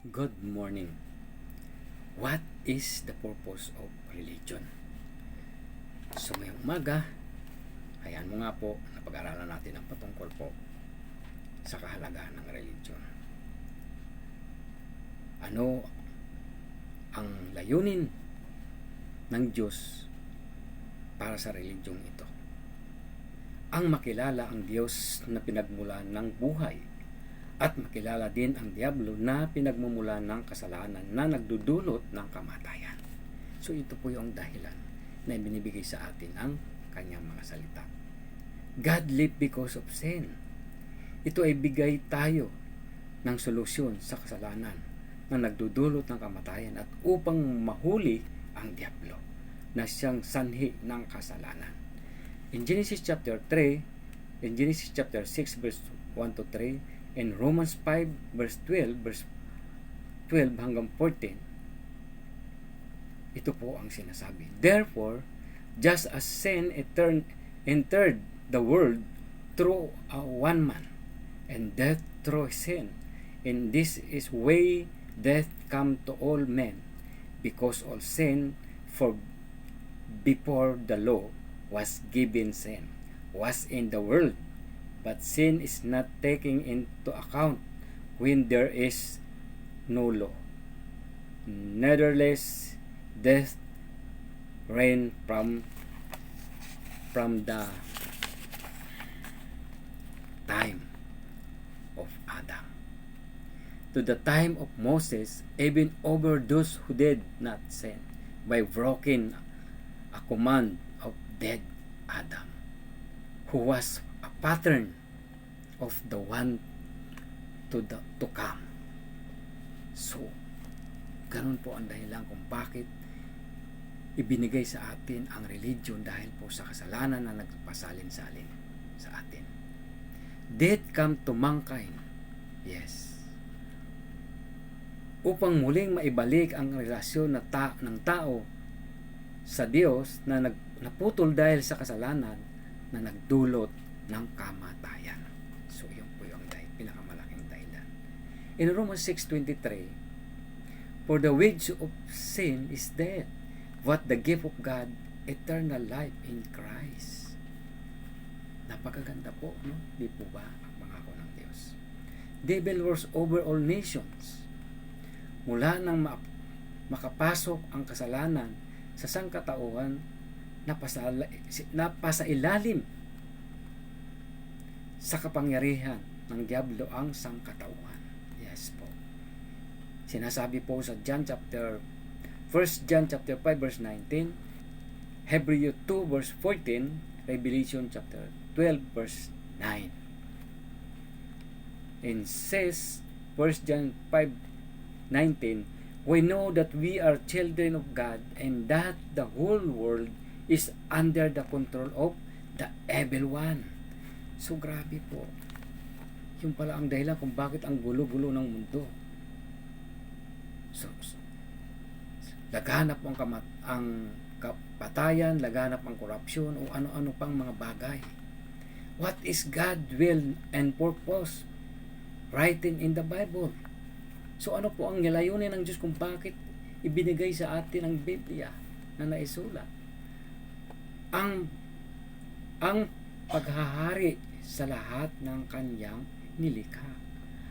Good morning. What is the purpose of religion? So ngayong umaga, hayaan mo nga po na pag-aralan natin ang patungkol po sa kahalagahan ng religion. Ano ang layunin ng Diyos para sa religyong ito? Ang makilala ang Diyos na pinagmulan ng buhay at makilala din ang Diablo na pinagmumula ng kasalanan na nagdudulot ng kamatayan. So ito po yung dahilan na binibigay sa atin ang kanyang mga salita. God lived because of sin. Ito ay bigay tayo ng solusyon sa kasalanan na nagdudulot ng kamatayan at upang mahuli ang Diablo na siyang sanhi ng kasalanan. In Genesis chapter 3, in Genesis chapter 6 verse 1 to 3, in Romans 5 verse 12 verse 12 hanggang 14 ito po ang sinasabi. Therefore just as sin entered the world through a one man and death through sin in this is way death come to all men because all sin for before the law was given sin was in the world but sin is not taken into account when there is no law. Nevertheless, death reigned from from the time of Adam to the time of Moses, even over those who did not sin by broken a command of dead Adam, who was pattern of the one to the to come. So, ganun po ang dahilan kung bakit ibinigay sa atin ang religion dahil po sa kasalanan na nagpasalin-salin sa atin. Death come to mankind. Yes. Upang muling maibalik ang relasyon na ta- ng tao sa Diyos na nag naputol dahil sa kasalanan na nagdulot ng kamatayan. So, yun po yung dahil, pinakamalaking dahilan. In Romans 6.23, For the wage of sin is death, but the gift of God, eternal life in Christ. Napakaganda po, no? Di po ba ang pangako ng Diyos? Devil wars over all nations. Mula nang ma- makapasok ang kasalanan sa sangkatauhan, napasa, napasa ilalim sa kapangyarihan ng Diablo ang sangkatauhan. Yes po. Sinasabi po sa John chapter 1 John chapter 5 verse 19, Hebrew 2 verse 14, Revelation chapter 12 verse 9. And says 1 John 5 19, we know that we are children of God and that the whole world is under the control of the evil one. So grabe po. Yung pala ang dahilan kung bakit ang gulo-gulo ng mundo. So, so laganap ang kamat ang kapatayan, laganap ang korupsyon o ano-ano pang mga bagay. What is God will and purpose written in the Bible? So ano po ang nilayunin ng Diyos kung bakit ibinigay sa atin ang Biblia na naisulat? Ang ang paghahari sa lahat ng kanyang nilikha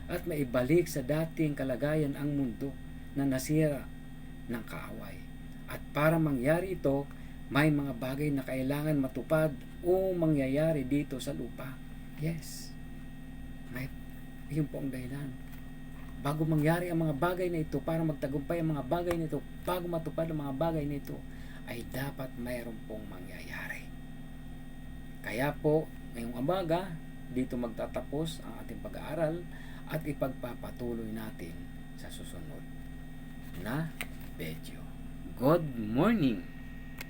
at maibalik sa dating kalagayan ang mundo na nasira ng kaaway. At para mangyari ito, may mga bagay na kailangan matupad o mangyayari dito sa lupa. Yes. May, yun po ang dahilan. Bago mangyari ang mga bagay na ito, para magtagumpay ang mga bagay nito, bago matupad ang mga bagay nito, ay dapat mayroon pong mangyayari. Kaya po, ngayong umaga, dito magtatapos ang ating pag-aaral at ipagpapatuloy natin sa susunod na video. Good morning!